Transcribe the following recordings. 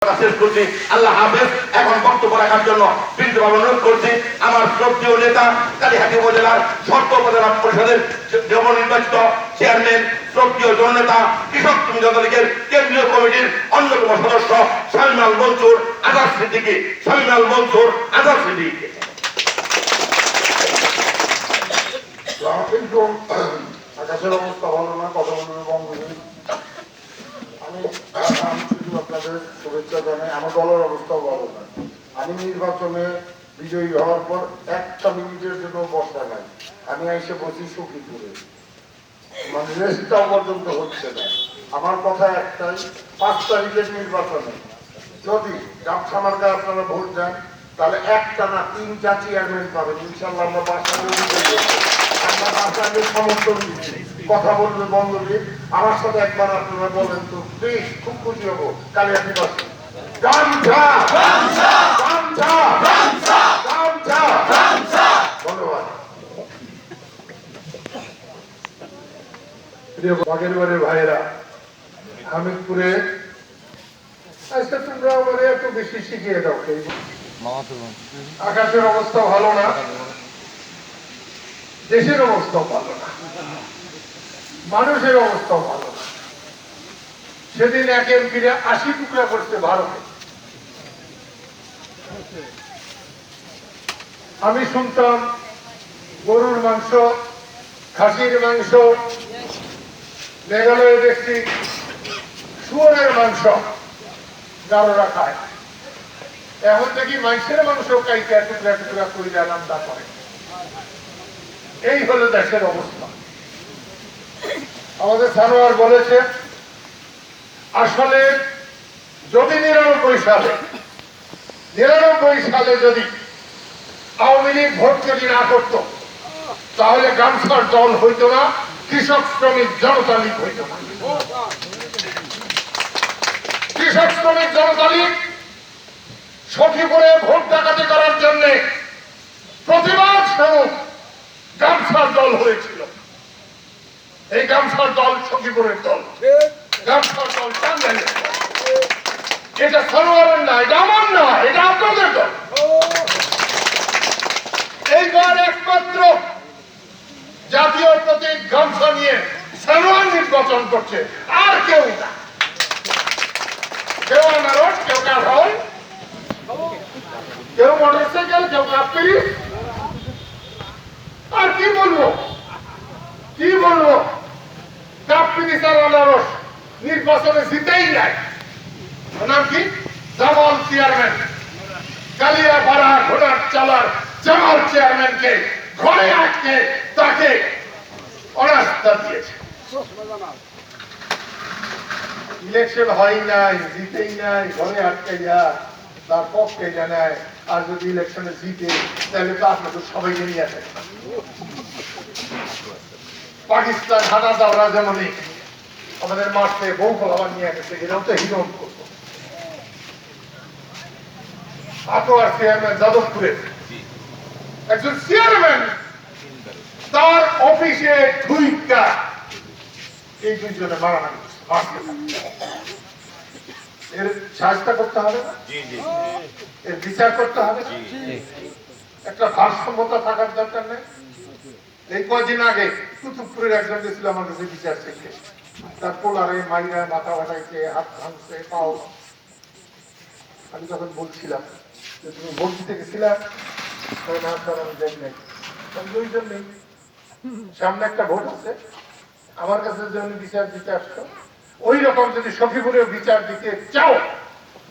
শেষ করছি। আল্লাহ হাফেজ, এখন বক্তব্য রাখার জন্য বিন্দুভাবে অনুরোধ করছি। আমার শ্রদ্ধেয় নেতা কালীহাটি উপজেলার সর্ব উপজেলা পরিষদের নবনির্বাচিত চেয়ারম্যান শ্রদ্ধেয় জননেতা, কৃষক তুমি লীগের কেন্দ্রীয় কমিটির অন্যতম সদস্য শামিমাল মনসুর আজাদ সিদ্দিকী। শামিমাল মনসুর আজাদ সিদ্দিকী আকাশের অবস্থা ভালো না, কথা বলবে বঙ্গবন্ধু আমি আপনাদের শুভেচ্ছা জানাই। আমার দলের অবস্থাও ভালো না। আমি নির্বাচনে বিজয়ী হওয়ার পর একটা মিনিটের জন্য বসা নাই। আমি এসে বসি সখীপুরে। মানে রেস্টটাও পর্যন্ত হচ্ছে না। আমার কথা একটাই, পাঁচ তারিখের নির্বাচনে যদি গামছামার্গে আপনারা ভোট দেন, তাহলে একটা না তিনটা চেয়ারম্যান পাবেন। ইনশাল্লাহ আমরা আমরা সমর্থন দিচ্ছি। কথা বলবে বঙ্গবীর আমার সাথে একবার আপনারা বলেন তো। প্লিজ খুব খুশি হব। কালিয়াতি বাসী গামছা! গামছা! গামছা! গামছা! ধন্যবাদ। প্রিয় হামিদপুরে আচ্ছা তোমরা আমার এত বেশি শিখিয়ে দাও? আকাশের অবস্থা ভালো না? দেশের অবস্থা ভালো না। মানুষের অবস্থা ভালো না। সেদিন একের ফিরে আশি টুকরা করছে ভারতে। আমি শুনতাম, গরুর মাংস, খাসির মাংস মেঘালয়ে দেখছি শুয়োরের মাংস গারোরা খায়। এখন দেখি মাংসের মাংস কাইতে টুকরা টুকরা করে আলাদা করে এই হলো দেশের অবস্থা। আমাদের সানোয়ার বলেছে, আসলে যদি নিরানব্বই সালে নিরানব্বই সালে যদি আওয়ামী লীগ ভোট যদি না করত, তাহলে গামছার দল হইতো না, কৃষক শ্রমিক জনতা লীগ হইত না। কৃষক শ্রমিক জনতা লীগ সখীপুরে ভোট ডাকাতি করার জন্য প্রতিবাদ স্বরূপ গামছার দল হয়েছিল। এই গামছার দল সখীপুরের দল। দল এটা সরোয়ারের না, এটা আমার না, এটা আপনাদের দল। একমাত্র জাতীয় প্রতীক নিয়ে সানোয়ার নির্বাচন করছে, আর কেউ না। কেউ আনারস কেউ কাঁঠাল কেউ মোটরসাইকেল কেউ কাপ্তারি আর কি বলব কি বলব কাপ্তারি স্যার আনারস নির্বাচনে জিতেই নাই। নাম কি? জামাল চেয়ারম্যান। কালিয়া পাড়া ঘোড়ার চালার জামাল চেয়ারম্যানকে ঘরে আটকে তাকে অনাস্থা দিয়েছে। ইলেকশন হয় নাই, জিতেই নাই, ঘরে আটকে যা, তার পক্ষে জানায়, আর যদি ইলেকশনে জিতে, তাহলে তো আপনাদের সবাইকে নিয়ে আসে। পাকিস্তান হানা দাওরা যেমনই আমাদের মাঠে বউ ফলাবার নিয়ে গেছে এরাও তো হিরণ আটোয়ার চেয়ারম্যান যাদবপুরে একজন চেয়ারম্যান তার অফিসে ঢুইকা। এই দুইজনে মারামারি এর সাহায্য করতে হবে না? এর বিচার করতে হবে একটা ভারসাম্যতা থাকার দরকার নেই। এই কদিন আগে কুতুবপুরের একজন গেছিল আমার কাছে বিচার শিখতে তার পোলারে মাইরা মাথা বাটাইছে হাত ভাঙছে পাও আমি তখন বলছিলাম যে, তুমি ভোট দিতে তখন না স্যার আমি যাই নাই। দুইজন সামনে একটা ভোট আছে। আমার কাছে যদি বিচার দিতে আসতো, ওই রকম যদি সখীপুরেও বিচার দিতে চাও,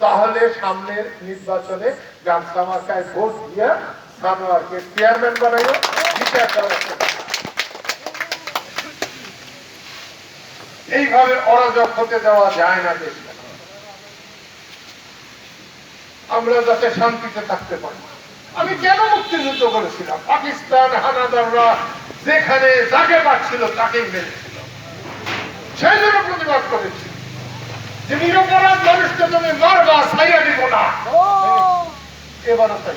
তাহলে সামনের নির্বাচনে গামছা মার্কায় ভোট দিয়া সানোয়ারকে চেয়ারম্যান বানাইও, বিচার দেওয়া হচ্ছে না। এইভাবে অরাজক হতে দেওয়া যায় না দেশে আমরা যাতে শান্তিতে থাকতে পারি। আমি কেন মুক্তিযুদ্ধ করেছিলাম? পাকিস্তান, হানাদাররা যেখানে যাকে পাচ্ছিল তাকেই মেরেছিল। সেই জন্য প্রতিবাদ করেছি। যে নিরপরাধ মানুষকে তুমি মারবা, ছাইয়া দিব না। এবারও তাই।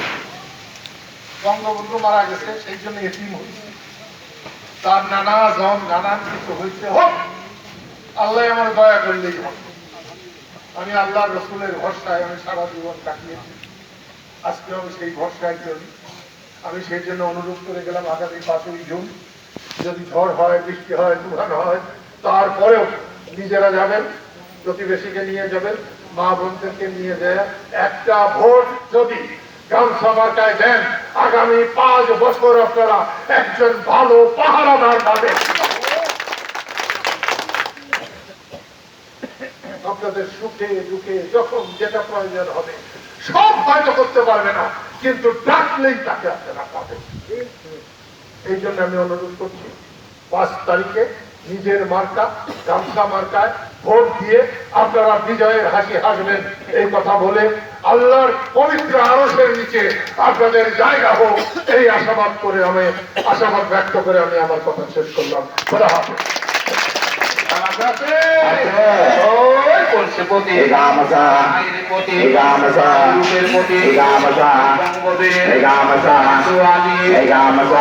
বঙ্গবন্ধু মারা গেছে, সেই জন্য এটিম হয়েছে। তার নানা জন, নানান কিছু হয়েছে, হোক। আল্লাহ আমার দয়া করলেই আমি আল্লাহ রসুলের ভরসায় আমি সারা জীবন কাটিয়েছি। আজকে আমি সেই ভরসায় চলি। আমি সেই জন্য অনুরোধ করে গেলাম আগামী পাঁচই জুন। যদি ঝড় হয়, বৃষ্টি হয়, তুফান হয়, তারপরেও নিজেরা যাবেন, প্রতিবেশীকে নিয়ে যাবেন, মা বোনদেরকে নিয়ে যায়। একটা ভোট যদি গামছা মার্কায় দেন, আগামী পাঁচ বছর আপনারা একজন ভালো পাহারাদার পাবেন। আপনাদের সুখে দুঃখে যখন যেটা প্রয়োজন হবে সব হয়তো করতে পারবে না। কিন্তু ডাকলেই তাকে আপনারা পাবেন। এই জন্য আমি অনুরোধ করছি পাঁচ তারিখে নিজের মার্কা গামছা মার্কায় ভোট দিয়ে আপনারা বিজয়ের হাসি হাসবেন। এই কথা বলে আল্লাহর পবিত্র আরসের নিচে আপনাদের জায়গা হোক। এই আশাবাদ করে আমি আশাবাদ ব্যক্ত করে আমি আমার কথা শেষ করলাম। খোদা হাফেজ। ওই কলসিপতি গামছা। আইরিপতি গামছা। রূপের পতি গামসা বঙ্গবীর গামসা